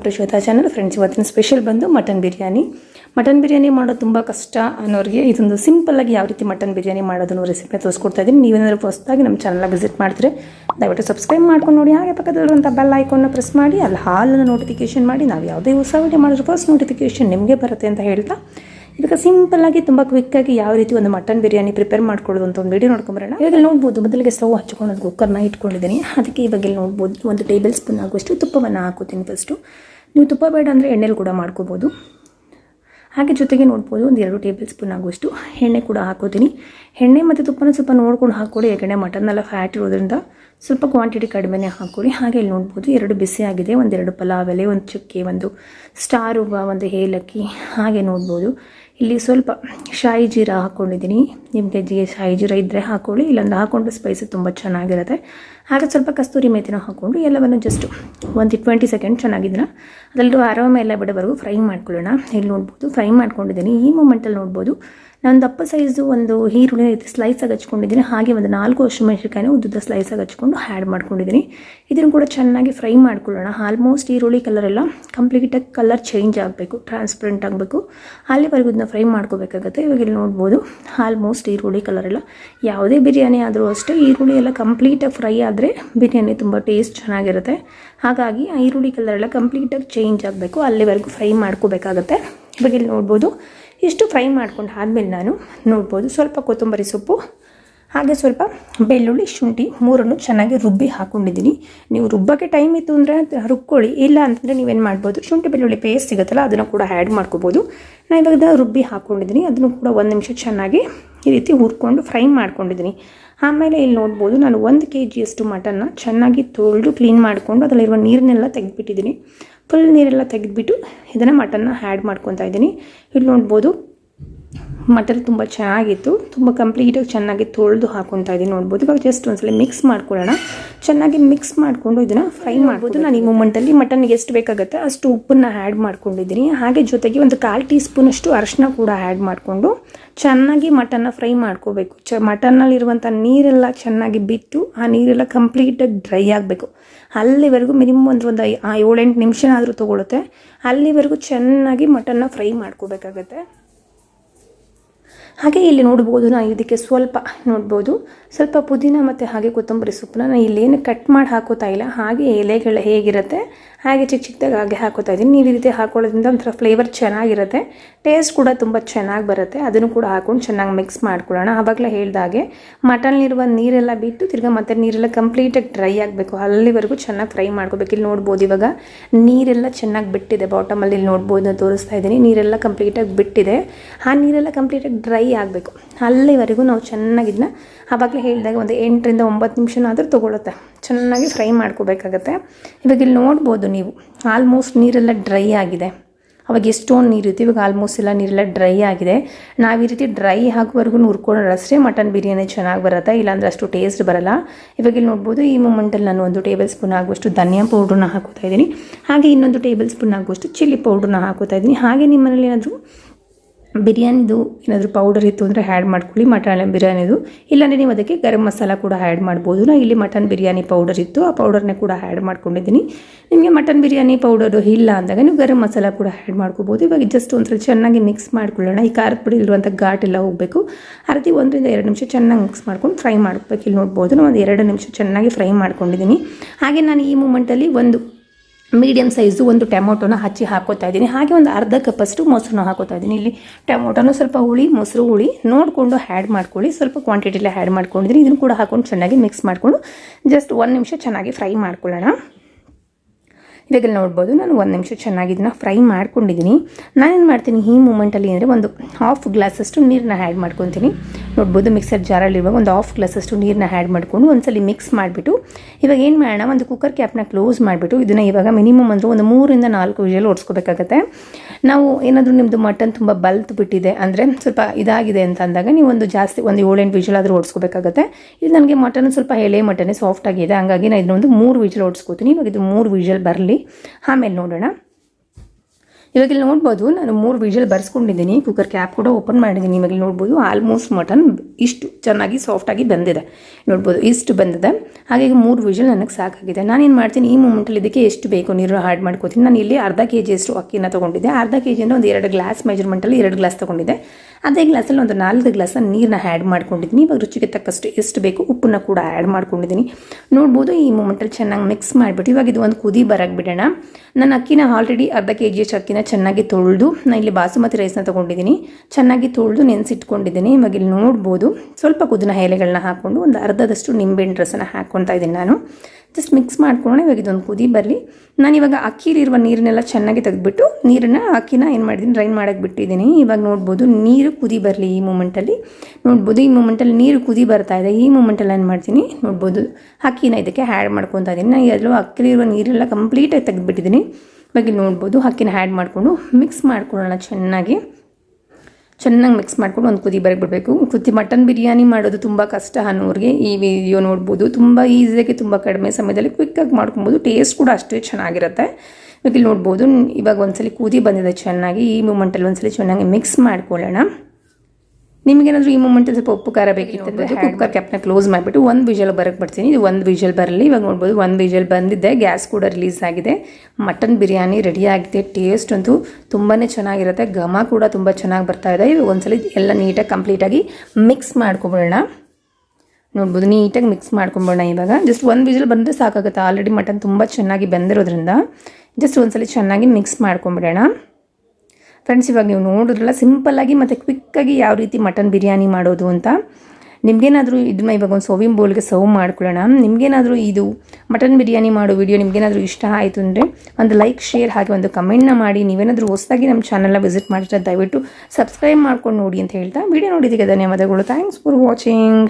Welcome to Shweta channel. Friends ಇವತ್ತಿನ special ಬಂದು mutton biryani. Mutton biryani ಮಾಡೋದು ತುಂಬ ಕಷ್ಟ ಅನ್ನೋರಿಗೆ ಇದೊಂದು ಸಿಂಪಲ್ಲಾಗಿ ಯಾವ ರೀತಿ ಮಟನ್ ಬಿರಿಯಾನಿ ಮಾಡೋದನ್ನು ರೆಸಿಪಿ ತೋರಿಸ್ಕೊಡ್ತಾ ಇದ್ದೀನಿ. ನೀವೇನಾದರೂ ಹೊಸದಾಗಿ ನಮ್ಮ ಚಾನಲ್ನ ವಿಸಿಟ್ ಮಾಡಿದ್ರೆ ದಯವಿಟ್ಟು ಸಬ್ಸ್ಕ್ರೈಬ್ ಮಾಡ್ಕೊಂಡು ನೋಡಿ. ಹಾಗೆ ಪಕ್ಕದಲ್ಲಿರುವಂಥ ಬೆಲ್ ಐಕಾನ್ನ ಪ್ರೆಸ್ ಮಾಡಿ, ಅಲ್ಲಿ ಹಾಲನ್ನು ನೋಟಿಫಿಕೇಶನ್ ಮಾಡಿ. ನಾವು ಯಾವುದೇ ಹೊಸ ವಿಡಿಯೋ ಮಾಡಿದ್ರೆ ಫಸ್ಟ್ ನೋಟಿಫಿಕೇಶನ್ ನಿಮಗೆ ಬರುತ್ತೆ ಅಂತ ಹೇಳ್ತಾ. ಇವಾಗ ಸಿಂಪಲ್ಲಾಗಿ ತುಂಬ ಕ್ವಿಕ್ಕಾಗಿ ಯಾವ ರೀತಿ ಒಂದು ಮಟನ್ ಬಿರಿಯಾನಿ ಪ್ರಿಪೇರ್ ಮಾಡ್ಕೊಳ್ಳೋದು ಅಂತ ಒಂದು ವಿಡಿಯೋ ನೋಡ್ಕೊಂಬರೋಣ. ಇವಾಗ ನೋಡ್ಬೋದು, ಮೊದಲಿಗೆ ಸ್ಟವ್ ಹಚ್ಕೊಂಡು ಕುಕ್ಕರ್ನ ಇಟ್ಕೊಂಡಿದ್ದೀನಿ. ಅದಕ್ಕೆ ಇವಾಗ ನೋಡ್ಬೋದು, ಒಂದು ಟೇಬಲ್ ಸ್ಪೂನ್ ಆಗುವಷ್ಟು ತುಪ್ಪವನ್ನು ಹಾಕೋತೀನಿ ಫಸ್ಟು ನೀವು ತುಪ್ಪ ಬೇಡ ಅಂದರೆ ಎಣ್ಣೆಲಿ ಕೂಡ ಮಾಡ್ಕೋಬೋದು. ಹಾಗೆ ಜೊತೆಗೆ ನೋಡ್ಬೋದು ಒಂದು ಎರಡು ಟೇಬಲ್ ಸ್ಪೂನ್ ಆಗುವಷ್ಟು ಎಣ್ಣೆ ಕೂಡ ಹಾಕೋತೀನಿ. ಎಣ್ಣೆ ಮತ್ತು ತುಪ್ಪನ ಸ್ವಲ್ಪ ನೋಡ್ಕೊಂಡು ಹಾಕ್ಕೊಡಿ ಯಾಕೆಂದರೆ ಮಟನ್ನೆಲ್ಲ ಫ್ಯಾಟ್ ಇರೋದ್ರಿಂದ ಸ್ವಲ್ಪ ಕ್ವಾಂಟಿಟಿ ಕಡಿಮೆನೆ ಹಾಕೊಳ್ಳಿ ಹಾಗೆ ಇಲ್ಲಿ ನೋಡ್ಬೋದು ಎರಡು ಬಿಸಿ ಆಗಿದೆ, ಒಂದೆರಡು ಪಲಾವ್ ಎಲೆ, ಒಂದು ಚುಕ್ಕೆ, ಒಂದು ಸ್ಟಾರ್ ಹೂವು, ಒಂದು ಏಲಕ್ಕಿ, ಹಾಗೆ ನೋಡ್ಬೋದು. ಇಲ್ಲಿ ಸ್ವಲ್ಪ ಶಾಯಿ ಜೀರಾ ಹಾಕ್ಕೊಂಡಿದ್ದೀನಿ ನಿಮಗೆ ಜಿ ಶಾಯಿ ಜೀರಾ ಇದ್ದರೆ ಹಾಕ್ಕೊಳ್ಳಿ ಇಲ್ಲೊಂದು ಹಾಕ್ಕೊಂಡು ಸ್ಪೈಸಿ ತುಂಬ ಚೆನ್ನಾಗಿರುತ್ತೆ. ಹಾಗೆ ಸ್ವಲ್ಪ ಕಸ್ತೂರಿ ಮೇಥಿನ ಹಾಕ್ಕೊಂಡು ಎಲ್ಲವನ್ನು ಜಸ್ಟ್ ಒಂದು ಟ್ವೆಂಟಿ ಸೆಕೆಂಡ್ ಚೆನ್ನಾಗಿದ್ರೆ ಅದರಲ್ಲೂ ಆರಾಮ ಎಲ್ಲ ಬಿಡೋವರೆಗೂ ಫ್ರೈ ಮಾಡ್ಕೊಳ್ಳೋಣ. ಇಲ್ಲಿ ನೋಡ್ಬೋದು ಫ್ರೈ ಮಾಡ್ಕೊಂಡಿದ್ದೀನಿ. ಈ ಮೂಮೆಂಟಲ್ಲಿ ನೋಡ್ಬೋದು ನಾನು ದಪ್ಪ ಸೈಜು ಒಂದು ಈರುಳ್ಳಿ ಸ್ಲೈಸಾಗಿ ಹಚ್ಕೊಂಡಿದ್ದೀನಿ. ಹಾಗೆ ಒಂದು ನಾಲ್ಕು ಹಸಿಮೆಣಸಿನ್ಕಾಯಿನ ಉದ್ದುದ್ದ ಸ್ಲೈಸಾಗಿ ಹಚ್ಕೊಂಡು ಆ್ಯಡ್ ಮಾಡ್ಕೊಂಡಿದ್ದೀನಿ. ಇದನ್ನು ಕೂಡ ಚೆನ್ನಾಗಿ ಫ್ರೈ ಮಾಡ್ಕೊಳ್ಳೋಣ. ಆಲ್ಮೋಸ್ಟ್ ಈರುಳ್ಳಿ ಕಲರ್ ಎಲ್ಲ ಕಂಪ್ಲೀಟಾಗಿ ಕಲರ್ ಚೇಂಜ್ ಆಗಬೇಕು ಟ್ರಾನ್ಸ್ಪರೆಂಟ್ ಆಗಬೇಕು. ಅಲ್ಲಿವರೆಗೂ ಇದನ್ನ ಫ್ರೈ ಮಾಡ್ಕೋಬೇಕಾಗತ್ತೆ. ಇವಾಗ ಇಲ್ಲಿ ನೋಡ್ಬೋದು ಆಲ್ಮೋಸ್ಟ್ ಈರುಳ್ಳಿ ಕಲರ್ ಎಲ್ಲ ಯಾವುದೇ ಬಿರಿಯಾನಿ ಆದರೂ ಅಷ್ಟೇ ಈರುಳ್ಳಿ ಎಲ್ಲ ಕಂಪ್ಲೀಟಾಗಿ ಫ್ರೈ ಆದರೆ ಬಿರಿಯಾನಿ ತುಂಬ ಟೇಸ್ಟ್ ಚೆನ್ನಾಗಿರುತ್ತೆ. ಹಾಗಾಗಿ ಈರುಳ್ಳಿ ಕಲರೆಲ್ಲ ಕಂಪ್ಲೀಟಾಗಿ ಚೇಂಜ್ ಆಗಬೇಕು. ಅಲ್ಲಿವರೆಗೂ ಫ್ರೈ ಮಾಡ್ಕೋಬೇಕಾಗತ್ತೆ. ಇವಾಗ ಇಲ್ಲಿ ನೋಡ್ಬೋದು ಇಷ್ಟು ಫ್ರೈ ಮಾಡ್ಕೊಂಡು ಆದಮೇಲೆ ನಾನು ನೋಡ್ಬೋದು ಸ್ವಲ್ಪ ಕೊತ್ತಂಬರಿ ಸೊಪ್ಪು, ಹಾಗೆ ಸ್ವಲ್ಪ ಬೆಳ್ಳುಳ್ಳಿ ಶುಂಠಿ ಮೂರನ್ನು ಚೆನ್ನಾಗಿ ರುಬ್ಬಿ ಹಾಕ್ಕೊಂಡಿದ್ದೀನಿ ನೀವು ರುಬ್ಬಕ್ಕೆ ಟೈಮ್ ಇತ್ತು ಅಂದರೆ ರುಬ್ಕೊಳ್ಳಿ, ಇಲ್ಲ ಅಂತಂದರೆ ನೀವೇನು ಮಾಡ್ಬೋದು, ಶುಂಠಿ ಬೆಳ್ಳುಳ್ಳಿ ಪೇಸ್ಟ್ ಸಿಗುತ್ತಲ್ಲ, ಅದನ್ನು ಕೂಡ ಆ್ಯಡ್ ಮಾಡ್ಕೋಬೋದು. ನಾನು ಇವಾಗ ರುಬ್ಬಿ ಹಾಕ್ಕೊಂಡಿದ್ದೀನಿ ಅದನ್ನು ಕೂಡ ಒಂದು ನಿಮಿಷ ಚೆನ್ನಾಗಿ ಈ ರೀತಿ ಹುರ್ಕೊಂಡು ಫ್ರೈ ಮಾಡ್ಕೊಂಡಿದ್ದೀನಿ. ಆಮೇಲೆ ಇಲ್ಲಿ ನೋಡ್ಬೋದು ನಾನು ಒಂದು ಕೆ ಜಿಯಷ್ಟು ಮಟನ್ನ ಚೆನ್ನಾಗಿ ತೊಳೆದು ಕ್ಲೀನ್ ಮಾಡಿಕೊಂಡು, ಅದರಲ್ಲಿರುವ ನೀರನ್ನೆಲ್ಲ ತೆಗೆದ್ಬಿಟ್ಟಿದ್ದೀನಿ. ಫುಲ್ ನೀರೆಲ್ಲ ತೆಗೆದ್ಬಿಟ್ಟು ಇದನ್ನು ಮಟನ್ನ ಆ್ಯಡ್ ಮಾಡ್ಕೊತಾ ಇದ್ದೀನಿ ಇಲ್ಲಿ ನೋಡ್ಬೋದು. ಮಟನ್ ತುಂಬ ಚೆನ್ನಾಗಿತ್ತು. ತುಂಬ ಕಂಪ್ಲೀಟಾಗಿ ಚೆನ್ನಾಗಿ ತೊಳೆದು ಹಾಕೊತಾ ಇದ್ದೀನಿ ನೋಡ್ಬೋದು. ಇವಾಗ ಜಸ್ಟ್ ಒಂದ್ಸಲ ಮಿಕ್ಸ್ ಮಾಡ್ಕೊಳ್ಳೋಣ. ಚೆನ್ನಾಗಿ ಮಿಕ್ಸ್ ಮಾಡಿಕೊಂಡು ಇದನ್ನು ಫ್ರೈ ಮಾಡ್ಬೋದು ನಾನು ಈ ಮೂಮೆಂಟಲ್ಲಿ ಮಟನ್ಗೆ ಎಷ್ಟು ಬೇಕಾಗುತ್ತೆ ಅಷ್ಟು ಉಪ್ಪನ್ನು ಆ್ಯಡ್ ಮಾಡ್ಕೊಂಡಿದ್ದೀನಿ. ಹಾಗೆ ಜೊತೆಗೆ ಒಂದು ಕಾಲು ಟೀ ಸ್ಪೂನಷ್ಟು ಅರಶಿನ ಕೂಡ ಆ್ಯಡ್ ಮಾಡಿಕೊಂಡು ಚೆನ್ನಾಗಿ ಮಟನ್ನ ಫ್ರೈ ಮಾಡ್ಕೋಬೇಕು. ಚ ಮಟನ್ನಲ್ಲಿರುವಂಥ ನೀರೆಲ್ಲ ಚೆನ್ನಾಗಿ ಬಿಟ್ಟು ಆ ನೀರೆಲ್ಲ ಕಂಪ್ಲೀಟಾಗಿ ಡ್ರೈ ಆಗಬೇಕು. ಅಲ್ಲಿವರೆಗೂ ಮಿನಿಮಮ್ ಒಂದು ಒಂದು ಐ ಏಳೆಂಟು ನಿಮಿಷನಾದರೂ ಆದರೂ ತೊಗೊಳುತ್ತೆ. ಅಲ್ಲಿವರೆಗೂ ಚೆನ್ನಾಗಿ ಮಟನ್ನ ಫ್ರೈ ಮಾಡ್ಕೋಬೇಕಾಗತ್ತೆ. ಹಾಗೆ ಇಲ್ಲಿ ನೋಡ್ಬೋದು ನಾನು ಇದಕ್ಕೆ ಸ್ವಲ್ಪ ನೋಡ್ಬೋದು, ಸ್ವಲ್ಪ ಪುದೀನ ಮತ್ತು ಹಾಗೆ ಕೊತ್ತಂಬರಿ ಸೊಪ್ಪನ್ನ ನಾನು ಇಲ್ಲೇನು ಕಟ್ ಮಾಡಿ ಹಾಕೋತಾ ಇಲ್ಲ. ಹಾಗೆ ಎಲೆಗಳು ಹೇಗಿರುತ್ತೆ ಹಾಗೆ ಚಿಕ್ಕ ಚಿಕ್ಕದಾಗಿ ಹಾಗೆ ಹಾಕೋತಾ ಇದ್ದೀನಿ. ನೀವು ಈ ರೀತಿ ಹಾಕೊಳ್ಳೋದ್ರಿಂದ ಒಂಥರ ಫ್ಲೇವರ್ ಚೆನ್ನಾಗಿರುತ್ತೆ. ಟೇಸ್ಟ್ ಕೂಡ ತುಂಬ ಚೆನ್ನಾಗಿ ಬರುತ್ತೆ. ಅದನ್ನು ಕೂಡ ಹಾಕೊಂಡು ಚೆನ್ನಾಗಿ ಮಿಕ್ಸ್ ಮಾಡ್ಕೊಳ್ಳೋಣ. ಆವಾಗಲೇ ಹೇಳಿದಾಗೆ ಮಟನ್ಲಿರುವ ನೀರೆಲ್ಲ ಬಿಟ್ಟು ತಿರ್ಗಾ ಮತ್ತೆ ನೀರೆಲ್ಲ ಕಂಪ್ಲೀಟಾಗಿ ಡ್ರೈ ಆಗಬೇಕು. ಅಲ್ಲಿವರೆಗೂ ಚೆನ್ನಾಗಿ ಫ್ರೈ ಮಾಡ್ಕೋಬೇಕು. ಇಲ್ಲಿ ನೋಡ್ಬೋದು ಇವಾಗ ನೀರೆಲ್ಲ ಚೆನ್ನಾಗಿ ಬಿಟ್ಟಿದೆ. ಬಾಟಮಲ್ಲಿ ಇಲ್ಲಿ ನೋಡ್ಬೋದು ತೋರಿಸ್ತಾ ಇದ್ದೀನಿ. ನೀರೆಲ್ಲ ಕಂಪ್ಲೀಟಾಗಿ ಬಿಟ್ಟಿದೆ. ಆ ನೀರೆಲ್ಲ ಕಂಪ್ಲೀಟಾಗಿ ಡ್ರೈ ಆಗಬೇಕು. ಅಲ್ಲಿವರೆಗೂ ನಾವು ಚೆನ್ನಾಗಿ ಇದನ್ನ ಆವಾಗಲೇ ಹೇಳಿದಾಗ ಒಂದು ಎಂಟರಿಂದ ಒಂಬತ್ತು ನಿಮಿಷನಾದರೂ ತೊಗೊಳುತ್ತೆ. ಚೆನ್ನಾಗಿ ಫ್ರೈ ಮಾಡ್ಕೋಬೇಕಾಗತ್ತೆ. ಇವಾಗ ಇಲ್ಲಿ ನೋಡ್ಬೋದು ನೀವು. ಆಲ್ಮೋಸ್ಟ್ ನೀರೆಲ್ಲ ಡ್ರೈ ಆಗಿದೆ. ಅವಾಗ ಎಷ್ಟೊಂದು ನೀರಿತ್ತು ಇವಾಗ ಆಲ್ಮೋಸ್ಟ್ ಎಲ್ಲ ನೀರೆಲ್ಲ ಡ್ರೈ ಆಗಿದೆ. ನಾವು ಈ ರೀತಿ ಡ್ರೈ ಆಗುವವರೆಗೂ ಅಷ್ಟೇ ಮಟನ್ ಬಿರಿಯಾನಿ ಚೆನ್ನಾಗಿ ಬರುತ್ತೆ? ಇಲ್ಲಾಂದ್ರೆ ಅಷ್ಟು ಟೇಸ್ಟ್ ಬರಲ್ಲ. ಇವಾಗ ಇಲ್ಲಿ ನೋಡ್ಬೋದು, ಈ ಮೂಮೆಂಟಲ್ಲಿ ನಾನು ಒಂದು ಟೇಬಲ್ ಸ್ಪೂನ್ ಆಗುವಷ್ಟು ಧನಿಯಾ ಪೌಡ್ರನ್ನ ಹಾಕೋತಾ ಇದ್ದೀನಿ. ಹಾಗೆ ಇನ್ನೊಂದು ಟೇಬಲ್ ಸ್ಪೂನ್ ಆಗುವಷ್ಟು ಚಿಲ್ಲಿ ಪೌಡ್ರನ್ನ ಹಾಕೋತಾ ಇದ್ದೀನಿ. ಹಾಗೆ ನಿಮ್ಮನೇಲಿ ಏನಾದರೂ ಬಿರಿಯಾನಿದು ಏನಾದರೂ ಪೌಡರ್ ಇತ್ತು ಅಂದರೆ ಆ್ಯಡ್ ಮಾಡ್ಕೊಳ್ಳಿ ಮಟನ್ ಬಿರಿಯಾನಿದು. ಇಲ್ಲಾಂದರೆ ನೀವು ಅದಕ್ಕೆ ಗರಂ ಮಸಾಲ ಕೂಡ ಆ್ಯಡ್ ಮಾಡ್ಬೋದು. ನಾನು ಇಲ್ಲಿ ಮಟನ್ ಬಿರಿಯಾನಿ ಪೌಡರ್ ಇತ್ತು, ಆ ಪೌಡರ್ನೇ ಕೂಡ ಆ್ಯಡ್ ಮಾಡ್ಕೊಂಡಿದ್ದೀನಿ. ನಿಮಗೆ ಮಟನ್ ಬಿರಿಯಾನಿ ಪೌಡರು ಇಲ್ಲ ಅಂದಾಗ ನೀವು ಗರಂ ಮಸಾಲ ಕೂಡ ಆ್ಯಡ್ ಮಾಡ್ಕೋಬೋದು. ಇವಾಗ ಜಸ್ಟ್ ಒಂದ್ಸಲ ಚೆನ್ನಾಗಿ ಮಿಕ್ಸ್ ಮಾಡ್ಕೊಳ್ಳೋಣ. ಈ ಖಾರದ ಪುಡಿ ಇರುವಂಥ ಘಾಟ್ ಎಲ್ಲ ಹೋಗಬೇಕು. ಅರ್ಧಿ ಒಂದರಿಂದ ಎರಡು ನಿಮಿಷ ಚೆನ್ನಾಗಿ ಮಿಕ್ಸ್ ಮಾಡ್ಕೊಂಡು ಫ್ರೈ ಮಾಡ್ಬೇಕು. ಇಲ್ಲಿ ನೋಡ್ಬೋದು ನಾನು ಒಂದು ಎರಡು ನಿಮಿಷ ಚೆನ್ನಾಗಿ ಫ್ರೈ ಮಾಡ್ಕೊಂಡಿದ್ದೀನಿ. ಹಾಗೆ ನಾನು ಈ ಮೂಮೆಂಟಲ್ಲಿ ಒಂದು ಮೀಡಿಯಮ್ ಸೈಜು ಒಂದು ಟೊಮೊಟೊನ ಹಚ್ಚಿ ಹಾಕೋತಾ ಇದ್ದೀನಿ. ಹಾಗೆ ಒಂದು ಅರ್ಧ ಕಪ್ಪಷ್ಟು ಮೊಸರನ್ನ ಹಾಕೋತಾ ಇದ್ದೀನಿ. ಇಲ್ಲಿ ಟೊಮೊಟೊನೂ ಸ್ವಲ್ಪ ಹುಳಿ, ಮೊಸರು ಹುಳಿ ನೋಡಿಕೊಂಡು ಆ್ಯಡ್ ಮಾಡ್ಕೊಳ್ಳಿ. ಸ್ವಲ್ಪ ಕ್ವಾಂಟಿಟಿಲಿ ಹ್ಯಾಡ್ ಮಾಡ್ಕೊಂಡಿದ್ದೀನಿ. ಇದನ್ನು ಕೂಡ ಹಾಕೊಂಡು ಚೆನ್ನಾಗಿ ಮಿಕ್ಸ್ ಮಾಡಿಕೊಂಡು ಜಸ್ಟ್ ಒಂದು ನಿಮಿಷ ಚೆನ್ನಾಗಿ ಫ್ರೈ ಮಾಡ್ಕೊಳ್ಳೋಣ. ಇವಾಗ ನೋಡ್ಬೋದು. ನಾನು ಒಂದು ನಿಮಿಷ ಚೆನ್ನಾಗಿ ಇದನ್ನ ಫ್ರೈ ಮಾಡ್ಕೊಂಡಿದ್ದೀನಿ ನಾನೇನು ಮಾಡ್ತೀನಿ, ಈ ಮೂಮೆಂಟಲ್ಲಿ ಅಂದರೆ ಒಂದು ಹಾಫ್ ಗ್ಲಾಸಷ್ಟು ನೀರನ್ನ ಆ್ಯಡ್ ಮಾಡ್ಕೊತೀನಿ. ನೋಡ್ಬೋದು ಮಿಕ್ಸರ್ ಜಾರಲ್ಲಿರುವಾಗ ಒಂದು ಹಾಫ್ ಗ್ಲಾಸಷ್ಟು ನೀರನ್ನ ಆ್ಯಡ್ ಮಾಡಿಕೊಂಡು ಒಂದ್ಸಲಿ ಮಿಕ್ಸ್ ಮಾಡಿಬಿಟ್ಟು ಇವಾಗ ಏನು ಮಾಡೋಣ, ಒಂದು ಕುಕ್ಕರ್ ಕ್ಯಾಪ್ನ ಕ್ಲೋಸ್ ಮಾಡಿಬಿಟ್ಟು ಇದನ್ನು ಇವಾಗ ಮಿನಿಮಮ್ ಅಂದರೆ ಒಂದು ಮೂರಿಂದ ನಾಲ್ಕು ವಿಷಲ್ ಓಡಿಸ್ಕೋಬೇಕಾಗತ್ತೆ. ನಾವು ಏನಾದರೂ ನಿಮ್ಮದು ಮಟನ್ ತುಂಬ ಬಲ್ತ್ ಬಿಟ್ಟಿದೆ ಅಂದರೆ ಸ್ವಲ್ಪ ಇದಾಗಿದೆ ಅಂತ ಅಂದಾಗ ನೀವು ಒಂದು ಜಾಸ್ತಿ ಒಂದು ಏಳೆಂಟು ವಿಜಲ್ ಆದರೂ ಓಡಿಸ್ಕೋಬೇಕಾಗತ್ತೆ. ಇದು ನನಗೆ ಮಟನ್ ಸ್ವಲ್ಪ ಎಳೆ ಮಟನೇ ಸಾಫ್ಟ್ ಆಗಿದೆ, ಹಾಗಾಗಿ ನಾನು ಇದನ್ನೊಂದು ಮೂರು ವಿಜಲ್ ಓಡಿಸ್ಕೋತೀನಿ. ಇವಾಗ ಇದು ಮೂರು ವಿಜಲ್ ಬರಲಿ. ಆಮೇಲೆ ನೋಡೋಣ. ಇವಾಗ ಇಲ್ಲಿ ನೋಡ್ಬೋದು ನಾನು ಮೂರು ವಿಷಲ್ ಬರ್ಸ್ಕೊಂಡಿದ್ದೀನಿ. ಕುಕ್ಕರ್ ಕ್ಯಾಪ್ ಕೂಡ ಓಪನ್ ಮಾಡಿದ್ದೀನಿ. ಇವಾಗ ನೋಡ್ಬೋದು ಆಲ್ಮೋಸ್ಟ್ ಮಟನ್ ಇಷ್ಟು ಚೆನ್ನಾಗಿ ಸಾಫ್ಟಾಗಿ ಬಂದಿದೆ. ನೋಡ್ಬೋದು ಇಷ್ಟು ಬಂದಿದೆ. ಹಾಗಾಗಿ ಮೂರು ವಿಷಲ್ ನನಗೆ ಸಾಕಾಗಿದೆ. ನಾನೇನು ಮಾಡ್ತೀನಿ, ಈ ಮೂಮೆಂಟಲ್ಲಿ ಇದಕ್ಕೆ ಎಷ್ಟು ಬೇಕು ನೀರು ಆ್ಯಡ್ ಮಾಡ್ಕೋತೀನಿ. ನಾನು ಇಲ್ಲಿ ಅರ್ಧ ಕೆ ಜಿಯಷ್ಟು ಅಕ್ಕಿನ ತೊಗೊಂಡಿದ್ದೆ. ಅರ್ಧ ಕೆ ಜಿಯಿಂದ ಒಂದು ಎರಡು ಗ್ಲಾಸ್ ಮೆಜರ್ಮೆಂಟಲ್ಲಿ ಎರಡು ಗ್ಲಾಸ್ ತೊಗೊಂಡಿದ್ದೆ. ಅದೇ ಗ್ಲಾಸಲ್ಲಿ ಒಂದು ನಾಲ್ಕು ಗ್ಲಾಸ್ ನೀರನ್ನ ಆ್ಯಡ್ ಮಾಡ್ಕೊಂಡಿದ್ದೀನಿ. ಇವಾಗ ರುಚಿಗೆ ತಕ್ಕಷ್ಟು ಎಷ್ಟು ಬೇಕು ಉಪ್ಪನ್ನ ಕೂಡ ಆ್ಯಡ್ ಮಾಡ್ಕೊಂಡಿದ್ದೀನಿ. ನೋಡ್ಬೋದು ಈ ಮೂಮೆಂಟಲ್ಲಿ ಚೆನ್ನಾಗಿ ಮಿಕ್ಸ್ ಮಾಡಿಬಿಟ್ಟು ಇವಾಗ ಇದು ಒಂದು ಕುದಿ ಬರಕ್ಕೆ ಬಿಡೋಣ. ನನ್ನ ಅಕ್ಕಿನ ಆಲ್ರೆಡಿ ಅರ್ಧ ಕೆ ಜಿಯಷ್ಟು ಅಕ್ಕಿನ ಚೆನ್ನಾಗಿ ತೊಳೆದು ನಾನು ಇಲ್ಲಿ ಬಾಸುಮತಿ ರೈಸ್ನ ತೊಗೊಂಡಿದ್ದೀನಿ. ಚೆನ್ನಾಗಿ ತೊಳೆದು ನೆನೆಸಿಟ್ಕೊಂಡಿದ್ದೀನಿ. ಇವಾಗ ಇಲ್ಲಿ ನೋಡ್ಬೋದು ಸ್ವಲ್ಪ ಕುದಿನ ಎಲೆಗಳನ್ನ ಹಾಕ್ಕೊಂಡು ಒಂದು ಅರ್ಧದಷ್ಟು ನಿಂಬೆಹಣ್ಣು ರಸನ ಹಾಕ್ಕೊತಾ ಇದ್ದೀನಿ ನಾನು. ಜಸ್ಟ್ ಮಿಕ್ಸ್ ಮಾಡ್ಕೊಳ್ಳೋಣ. ಇವಾಗ ಇದೊಂದು ಕುದಿ ಬರಲಿ. ನಾನು ಇವಾಗ ಅಕ್ಕಿಲಿರುವ ನೀರನ್ನೆಲ್ಲ ಚೆನ್ನಾಗಿ ತೆಗೆದುಬಿಟ್ಟು ನೀರನ್ನು ಅಕ್ಕಿನ ಏನು ಮಾಡಿದ್ದೀನಿ ಡ್ರೈನ್ ಮಾಡೋಕ್ಕೆ ಬಿಟ್ಟಿದ್ದೀನಿ ಇವಾಗ ನೋಡ್ಬೋದು ನೀರು ಕುದಿ ಬರಲಿ ಈ ಮೂಮೆಂಟಲ್ಲಿ ನೋಡ್ಬೋದು ಈ ಮೂಮೆಂಟಲ್ಲಿ ನೀರು ಕುದಿ ಬರ್ತಾ ಇದೆ. ಈ ಮೂಮೆಂಟಲ್ಲಿ ಏನು ಮಾಡ್ತೀನಿ, ನೋಡ್ಬೋದು ಅಕ್ಕಿನ ಇದಕ್ಕೆ ಹ್ಯಾಡ್ ಮಾಡ್ಕೊತ ಇದ್ದೀನಿ ನಾನು ಎಲ್ಲೋ ಅಕ್ಕಿಲಿರುವ ನೀರೆಲ್ಲ ಕಂಪ್ಲೀಟಾಗಿ ತೆಗೆದುಬಿಟ್ಟಿದ್ದೀನಿ ಇವಾಗ ನೋಡ್ಬೋದು ಅಕ್ಕಿನ ಹ್ಯಾಡ್ ಮಾಡಿಕೊಂಡು ಮಿಕ್ಸ್ ಮಾಡ್ಕೊಳ್ಳೋಣ ಚೆನ್ನಾಗಿ. ಚೆನ್ನಾಗಿ ಮಿಕ್ಸ್ ಮಾಡ್ಕೊಂಡು ಒಂದು ಕುದಿ ಬರಕ್ಕೆ ಬಿಡಬೇಕು ಕುದಿ ಮಟನ್ ಬಿರಿಯಾನಿ ಮಾಡೋದು ತುಂಬ ಕಷ್ಟ ಅನ್ನೋರಿಗೆ ಈ ವಿಡಿಯೋ ನೋಡ್ಬೋದು. ತುಂಬ ಈಸಿಯಾಗಿ ತುಂಬ ಕಡಿಮೆ ಸಮಯದಲ್ಲಿ ಕ್ವಿಕ್ಕಾಗಿ ಮಾಡ್ಕೊಬೋದು. ಟೇಸ್ಟ್ ಕೂಡ ಅಷ್ಟೇ ಚೆನ್ನಾಗಿರುತ್ತೆ. ಇವಾಗ ಇಲ್ಲಿ ನೋಡ್ಬೋದು, ಇವಾಗ ಒಂದ್ಸಲಿ ಕುದಿ ಬಂದಿದೆ ಚೆನ್ನಾಗಿ. ಈ ಮೂಮೆಂಟಲ್ಲಿ ಒಂದ್ಸಲಿ ಚೆನ್ನಾಗಿ ಮಿಕ್ಸ್ ಮಾಡ್ಕೊಳ್ಳೋಣ. ನಿಮಗೇನಾದರೂ ಈ ಮೂಮೆಂಟ್ ಸ್ವಲ್ಪ ಉಪ್ಪು ಖಾರ ಬೇಕಿತ್ತಂದ್ರೆ ಕುಕ್ಕರ್ ಕ್ಯಾಪ್ನ ಕ್ಲೋಸ್ ಮಾಡಿಬಿಟ್ಟು ಒಂದು ವಿಷಲ್ ಬರಕ್ಕೆ ಬಿಡ್ತೀನಿ. ಇದು ಒಂದು ವಿಷಲ್ ಬರಲಿ ಇವಾಗ ನೋಡ್ಬೋದು ಒಂದು ವಿಷಲ್ ಬಂದಿದೆ ಗ್ಯಾಸ್ ಕೂಡ ರಿಲೀಸ್ ಆಗಿದೆ. ಮಟನ್ ಬಿರಿಯಾನಿ ರೆಡಿ ಆಗಿದೆ ಟೇಸ್ಟ್ ಅಂತೂ ತುಂಬಾ ಚೆನ್ನಾಗಿರುತ್ತೆ. ಘಮ ಕೂಡ ತುಂಬ ಚೆನ್ನಾಗಿ ಬರ್ತಾ ಇದೆ. ಇವಾಗ ಒಂದ್ಸಲಿ ಎಲ್ಲ ನೀಟಾಗಿ ಕಂಪ್ಲೀಟಾಗಿ ಮಿಕ್ಸ್ ಮಾಡ್ಕೊಬಿಡೋಣ. ನೋಡ್ಬೋದು ನೀಟಾಗಿ ಮಿಕ್ಸ್ ಮಾಡ್ಕೊಂಬೋಣ ಇವಾಗ. ಜಸ್ಟ್ ಒಂದು ವಿಜಲ್ ಬಂದರೆ ಸಾಕಾಗುತ್ತೆ. ಆಲ್ರೆಡಿ ಮಟನ್ ತುಂಬ ಚೆನ್ನಾಗಿ ಬೆಂದಿರೋದ್ರಿಂದ ಜಸ್ಟ್ ಒಂದ್ಸಲ ಚೆನ್ನಾಗಿ ಮಿಕ್ಸ್ ಮಾಡ್ಕೊಂಬಿಡೋಣ. ಫ್ರೆಂಡ್ಸ್ ಇವಾಗ ನೀವು ನೋಡಿದ್ರಲ್ಲ ಸಿಂಪಲ್ಲಾಗಿ ಮತ್ತು ಕ್ವಿಕ್ಕಾಗಿ ಯಾವ ರೀತಿ ಮಟನ್ ಬಿರಿಯಾನಿ ಮಾಡೋದು ಅಂತ. ನಿಮಗೇನಾದರೂ ಇದನ್ನ ಇವಾಗ ಒಂದು ಸೋವಿಂಗ್ ಬೌಲ್ಗೆ ಸರ್ವ್ ಮಾಡ್ಕೊಳ್ಳೋಣ. ನಿಮಗೇನಾದರೂ ಇದು ಮಟನ್ ಬಿರಿಯಾನಿ ಮಾಡೋ ವಿಡಿಯೋ ನಿಮಗೇನಾದರೂ ಇಷ್ಟ ಆಯಿತು ಅಂದರೆ ಒಂದು ಲೈಕ್ ಶೇರ್ ಹಾಗೆ ಒಂದು ಕಮೆಂಟ್ನ ಮಾಡಿ. ನೀವೇನಾದರೂ ಹೊಸದಾಗಿ ನಮ್ಮ ಚಾನಲ್ನ ವಿಸಿಟ್ ಮಾಡಿದ್ರೆ ದಯವಿಟ್ಟು ಸಬ್ಸ್ಕ್ರೈಬ್ ಮಾಡ್ಕೊಂಡು ನೋಡಿ ಅಂತ ಹೇಳ್ತಾ. ವಿಡಿಯೋ ನೋಡಿದ್ದಕ್ಕೆ ಧನ್ಯವಾದಗಳು. Thanks for watching